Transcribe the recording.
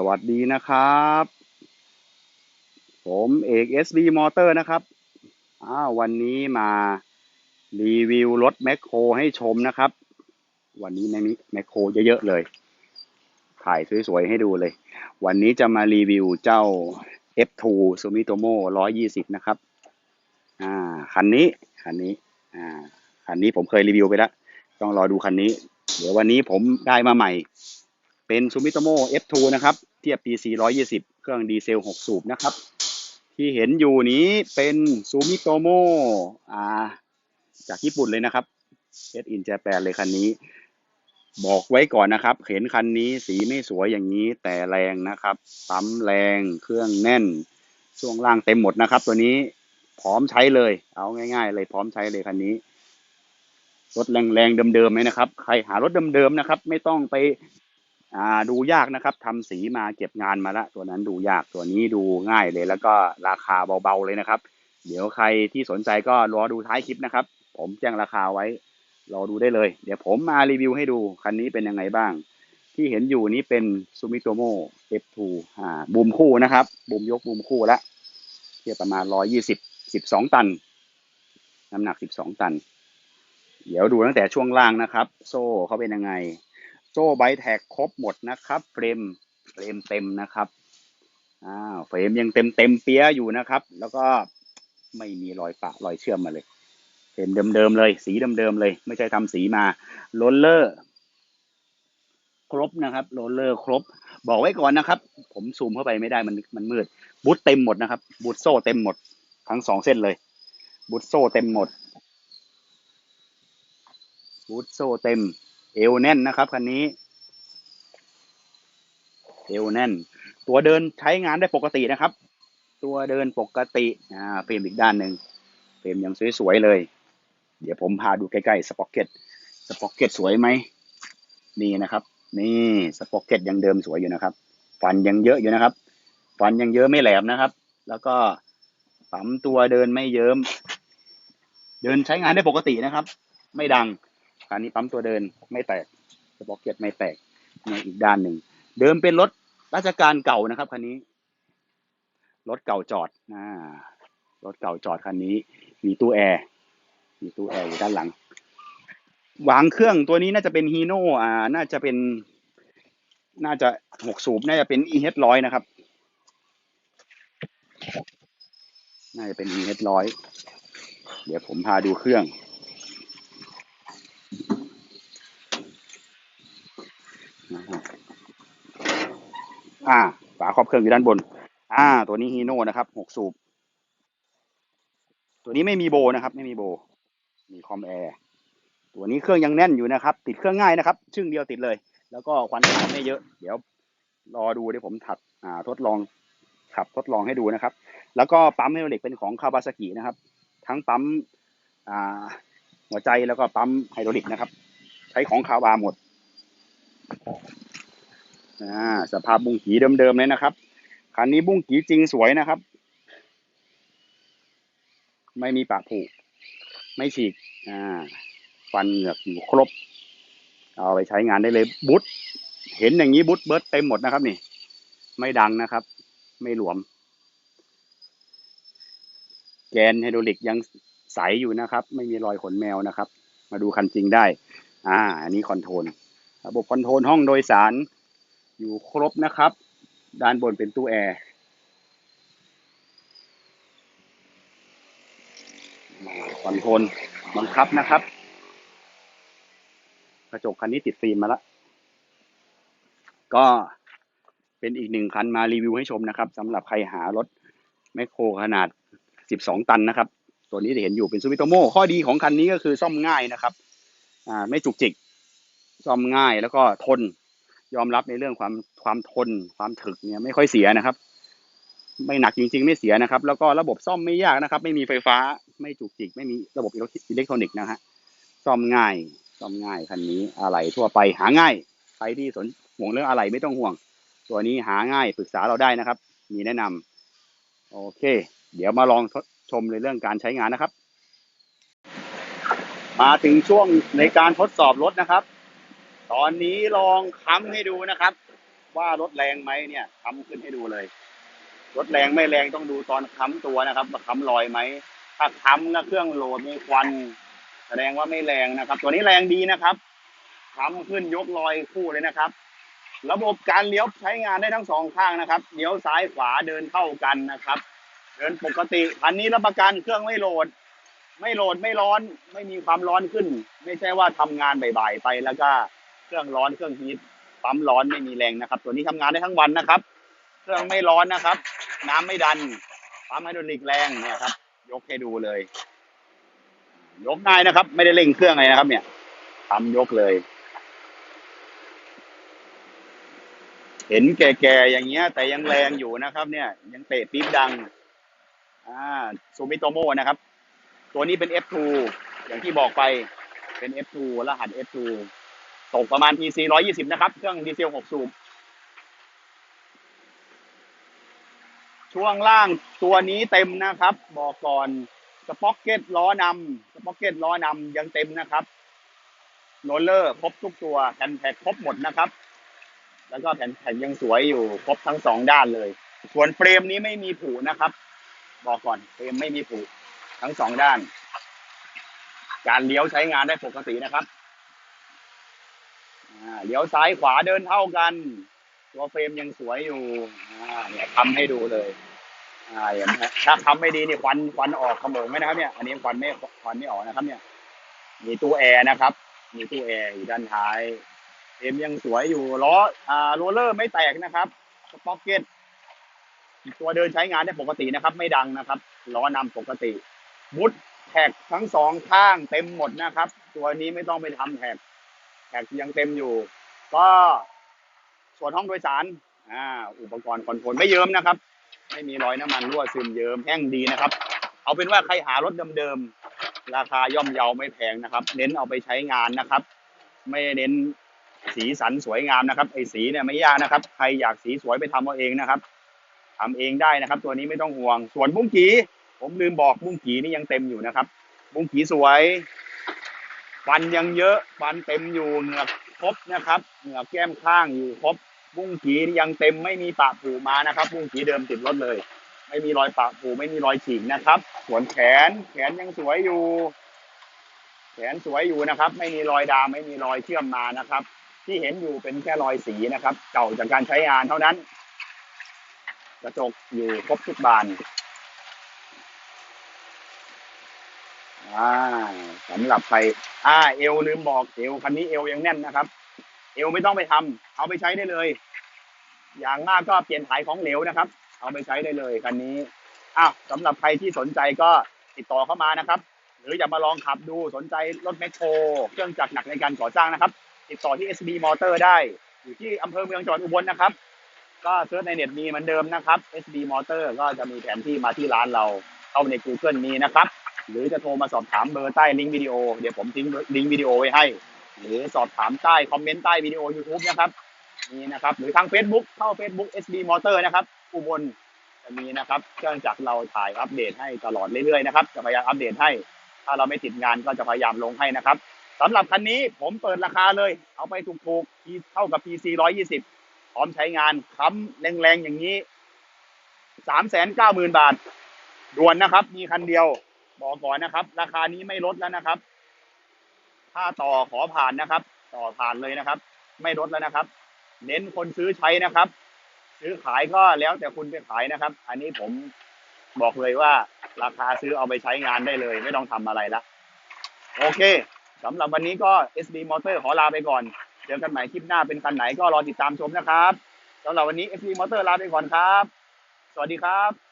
สวัสดีนะครับ ผมเอก SB Motor นะครับอ้าววันนี้มารีวิวรถแมคโครให้ชมนะครับ วันนี้มีแมคโครเยอะๆเลย ถ่ายสวยๆให้ดูเลย วันนี้จะมารีวิวเจ้า F2 Sumitomo 120 นะครับ อ่า คันนี้ คันนี้ อ่า คันนี้ผมเคยรีวิวไปแล้ว ต้องรอดูคันนี้ เดี๋ยววันนี้ผมได้มาใหม่ เป็น Sumitomo F2 นะครับ เทียบ PC 120 เครื่องดีเซล 6 สูบนะครับ ที่เห็นอยู่นี้เป็น Sumitomo อ่าจากญี่ปุ่นเลยนะครับ Head in Japan เลยคันนี้ บอกไว้ก่อนนะครับ เห็นคันนี้สีไม่สวยอย่างนี้แต่แรงนะครับปั๊มแรงเครื่องแน่น ช่วงล่างเต็มหมดนะครับ ตัวนี้พร้อมใช้เลย เอาง่าย ๆ เลยพร้อมใช้เลยคันนี้รถแรงๆเดิมๆไหมนะครับ ใครหารถเดิมๆนะครับ ไม่ต้องไป อ่าดูยากนะครับทำสีมาเก็บงานมาละตัวนั้นดูยากตัวนี้ดูง่ายเลย แล้วก็ราคาเบาๆเลยนะครับ เดี๋ยวใครที่สนใจก็รอดูท้ายคลิปนะครับ ผมแจ้งราคาไว้ รอดูได้เลย เดี๋ยวผมมารีวิวให้ดู คันนี้เป็นยังไงบ้าง ที่เห็นอยู่นี้เป็น Sumitomo F2 อ่าบูมคู่นะครับบูมยกบูมคู่ละเทียบประมาณ120 12ตัน น้ำหนัก12ตัน เดี๋ยวดูตั้งแต่ช่วงล่างนะครับ โซ่เขาเป็นยังไง ซ่ไบแท็กครบหมดนะครับเฟรมเฟรมเต็มนะครับอ่าเฟรมยังเต็มเต็มเปียอยู่นะครับ แล้วก็ไม่มีรอยปะรอยเชื่อมมาเลยเฟรมเดิมๆเลย สีเดิมๆเลย ไม่ใช่ทำสีมาโรลเลอร์ครบนะครับโรลเลอร์ครบ บอกไว้ก่อนนะครับ ผมซูมเข้าไปไม่ได้มันมันมืดบูทเต็มหมดนะครับบูทโซ่เต็มหมด ทั้งสองเส้นเลยบูทโซ่เต็มหมดบูทโซ่เต็ม เอวแน่นนะครับคันนี้ เอวแน่น ตัวเดินใช้งานได้ปกตินะครับ ตัวเดินปกติอ่าเฟรมอีกด้านหนึ่งเฟรมยังสวยๆเลย เดี๋ยวผมพาดูใกล้ๆสป็อกเก็ตสป็อกเก็ตสวยไหมนี่นะครับ นี่สป็อกเก็ตยังเดิมสวยอยู่นะครับ ฟันยังเยอะอยู่นะครับ ฟันยังเยอะไม่แหลมนะครับ แล้วก็ปั๊มตัวเดินไม่เยิ้ม เดินใช้งานได้ปกตินะครับ ไม่ดัง คันนี้ปั๊มตัวเดินไม่แตกสป็อกเก็ตไม่แตกในอีกด้านหนึ่ง เดิมเป็นรถราชการเก่านะครับคันนี้ รถเก่าจอดอ่ารถเก่าจอดคันนี้ มีตู้แอร์มีตู้แอร์อยู่ด้านหลังวางเครื่องตัวนี้น่าจะเป็นฮีโน่อ่า น่าจะเป็น น่าจะหกสูบ น่าจะเป็น EH ร้อยนะครับ น่าจะเป็น EH ร้อย เดี๋ยวผมพาดูเครื่อง นะครับอ่าฝาครอบเครื่องอยู่ด้านบน อ่า ตัวนี้ฮีโน่นะครับหกสูบ ตัวนี้ไม่มีโบนะครับ ไม่มีโบ มีคอมแอร์ตัวนี้เครื่องยังแน่นอยู่นะครับ ติดเครื่องง่ายนะครับ ชึ่งเดียวติดเลย แล้วก็ควันไฟไม่เยอะ เดี๋ยวรอดูเดี๋ยวผมถัดอ่าทดลองขับทดลองให้ดูนะครับ แล้วก็ปั๊มไฮดรอลิกเป็นของคาวาซากินะครับ ทั้งปั๊มอ่าหัวใจแล้วก็ปั๊มไฮดรอลิกนะครับ ใช้ของคาวาหมด สภาพบุ้งกีเดิมๆเลยนะครับ คันนี้บุ้งกีจริงสวยนะครับ ไม่มีปากผุไม่ฉีกอ่าฟันเหงือกอยู่ครบ เอาไปใช้งานได้เลยบุตเห็นอย่างนี้บุตเบิร์ดเต็มหมดนะครับนี่ ไม่ดังนะครับ ไม่หลวม แกนไฮดรอลิกยังใสอยู่นะครับ ไม่มีรอยขนแมวนะครับ มาดูคันจริงได้ อ่า อันนี้คอนโทรล ระบบคอนโทรลห้องโดยสารอยู่ครบนะครับ ด้านบนเป็นตู้แอร์คอนโทรลบังคับนะครับ กระจกคันนี้ติดฟิล์มมาแล้ว ก็เป็นอีกหนึ่งคันมารีวิวให้ชมนะครับสำหรับใครหารถแมคโครขนาด 12 ตันนะครับ ตัวนี้ที่เห็นอยู่เป็นซูมิโตโมข้อดีของคันนี้ก็คือซ่อมง่ายนะครับ อ่าไม่จุกจิก ซ่อมง่ายแล้วก็ทน ยอมรับในเรื่องความความทน ความถึกเนี่ยไม่ค่อยเสียนะครับ ไม่หนักจริง ๆ ไม่เสียนะครับ แล้วก็ระบบซ่อมไม่ยากนะครับ ไม่มีไฟฟ้าไม่จุกจิก ไม่มีระบบอิเล็กทรอนิกส์นะฮะซ่อมง่ายซ่อมง่ายคันนี้อะไรทั่วไปหาง่ายใครที่สนห่วงเรื่องอะไรไม่ต้องห่วง ตัวนี้หาง่ายปรึกษาเราได้นะครับ มีแนะนำโอเค เดี๋ยวมาลองชมในเรื่องการใช้งานนะครับ มาถึงช่วงในการทดสอบรถนะครับ ตอนนี้ลองค้ำให้ดูนะครับ ว่ารถแรงไหมเนี่ยค้ำขึ้นให้ดูเลย รถแรงไม่แรงต้องดูตอนค้ำตัวนะครับว่าค้ำลอยไหมถ้าค้ำแล้วเครื่องโหลดมีควัน แสดงว่าไม่แรงนะครับ ตัวนี้แรงดีนะครับค้ำขึ้นยกลอยคู่เลยนะครับ ระบบการเลี้ยวใช้งานได้ทั้งสองข้างนะครับเลี้ยวซ้ายขวาเดินเข้ากันนะครับ เดินปกติคันนี้รับประกันเครื่องไม่โหลดไม่โหลดไม่ร้อนไม่มีความร้อนขึ้น ไม่ใช่ว่าทำงานบ่ายๆไปแล้วก็ เครื่องร้อนเครื่องฮีทปั๊มร้อนไม่มีแรงนะครับ ตัวนี้ทำงานได้ทั้งวันนะครับ เครื่องไม่ร้อนนะครับ น้ำไม่ดันปั๊มไฮดรอลิกแรงเนี่ยครับ ยกให้ดูเลย ยกง่ายนะครับ ไม่ได้เร่งเครื่องอะไรนะครับ เนี่ยทำยกเลย เห็นแก่ๆอย่างเงี้ย แต่ยังแรงอยู่นะครับ เนี่ย ยังเตะปี๊บดังอ่าซูมิโตโมนะครับ ตัวนี้เป็น F2 อย่างที่บอกไปเป็น F2 รหัส F2 ตกประมาณ PC 120 นะครับ เครื่องดีเซล6สูบช่วงล่างตัวนี้เต็มนะครับ บอกก่อนสป็อกเก็ตล้อนำสป็อกเก็ตล้อนำยังเต็มนะครับโรลเลอร์ครบทุกตัวแผ่นแท็กครบหมดนะครับ แล้วก็แผ่นแท็กยังสวยอยู่ครบทั้งสองด้านเลย ส่วนเฟรมนี้ไม่มีผุนะครับ บอกก่อนเฟรมไม่มีผุทั้งสองด้าน การเลี้ยวใช้งานได้ปกตินะครับ เลี้ยวซ้ายขวาเดินเท่ากัน ตัวเฟรมยังสวยอยู่เนี่ยทำให้ดูเลยอ่าเห็นไหมถ้าทำไม่ดีนี่ควันควันออกขโมงไหมนะครับเนี่ย อันนี้ควันไม่ควันไม่ออกนะครับ เนี่ย มีตู้แอร์นะครับ มีตู้แอร์อยู่ด้านท้ายเฟรมยังสวยอยู่ล้ออ่าโรลเลอร์ไม่แตกนะครับสป็อกเก็ตตัวเดินใช้งานได้ปกตินะครับ ไม่ดังนะครับล้อนำปกติมุดแท็กทั้งสองข้างเต็มหมดนะครับ ตัวนี้ไม่ต้องไปทำแท็ก แท็กยังเต็มอยู่ ก็ส่วนห้องโดยสารอ่าอุปกรณ์คอนโทรลไม่เยิ้มนะครับ ไม่มีรอยน้ำมันรั่วซึมเยิ้มแห้งดีนะครับ เอาเป็นว่าใครหารถเดิมๆราคาย่อมเยาไม่แพงนะครับ เน้นเอาไปใช้งานนะครับ ไม่เน้นสีสันสวยงามนะครับไอ้สีเนี่ยไม่ยากนะครับ ใครอยากสีสวยไปทำเอาเองนะครับทำเองได้นะครับ ตัวนี้ไม่ต้องห่วง ส่วนบุ้งกีผมลืมบอกบุ้งกีนี่ยังเต็มอยู่นะครับบุ้งกีสวย ฟันยังเยอะฟันเต็มอยู่เหงือกครบนะครับเหงือกแก้มข้างอยู่ครบบุ้งกียังเต็มไม่มีปะผูมานะครับบุ้งกีเดิมติดรถเลย ไม่มีรอยปะผูไม่มีรอยฉีกนะครับส่วนแขนแขนยังสวยอยู่ แขนสวยอยู่นะครับ ไม่มีรอยดาไม่มีรอยเชื่อมมานะครับ ที่เห็นอยู่เป็นแค่รอยสีนะครับ เก่าจากการใช้งานเท่านั้น กระจกอยู่ครบทุกบาน อ่าสำหรับใครอ่า เอวลืมบอกเอวคันนี้เอวยังแน่นนะครับ เอวไม่ต้องไปทำเอาไปใช้ได้เลย อย่างมากก็เปลี่ยนถ่ายของเหลวนะครับ เอาไปใช้ได้เลยคันนี้อ้าวสำหรับใครที่สนใจก็ติดต่อเข้ามานะครับ หรืออยากมาลองขับดูสนใจรถแมคโครเครื่องจักรหนักในการก่อสร้างนะครับ ติดต่อที่ SB Motor ได้ อยู่ที่อำเภอเมืองจังหวัดอุบลนะครับ ก็เซิร์ชในเน็ตมีเหมือนเดิมนะครับ SB Motor ก็จะมีแผนที่มาที่ร้านเราเข้าใน Google มีนะครับ หรือจะโทรมาสอบถามเบอร์ใต้ลิงก์วิดีโอเดี๋ยวผมทิ้งลิงก์วิดีโอไว้ให้ หรือสอบถามใต้คอมเมนต์ใต้วิดีโอ YouTube นะครับมีนะครับ หรือทาง Facebook เข้า Facebook SB Motor นะครับอุบลจะมีนะครับเครื่องจักรเราถ่ายอัปเดตให้ตลอดเรื่อยๆนะครับจะพยายามอัปเดตให้ ถ้าเราไม่ติดงานก็จะพยายามลงให้นะครับสำหรับคันนี้ผมเปิดราคาเลย เอาไปถูกๆเท่ากับ PC 120พร้อมใช้งานค้ำแรงๆอย่างนี้390,000บาทด่วนนะครับ มีคันเดียว บอกก่อนนะครับ ราคานี้ไม่ลดแล้วนะครับ ถ้าต่อขอผ่านนะครับ ต่อผ่านเลยนะครับ ไม่ลดแล้วนะครับ เน้นคนซื้อใช้นะครับ ซื้อขายก็แล้วแต่คุณไปขายนะครับ อันนี้ผมบอกเลยว่า ราคาซื้อเอาไปใช้งานได้เลย ไม่ต้องทำอะไรละโอเคสำหรับวันนี้ก็ SD Motor ขอลาไปก่อน เจอกันใหม่คลิปหน้าเป็นคันไหนก็รอติดตามชมนะครับสำหรับวันนี้ SD Motor ลาไปก่อนครับ สวัสดีครับ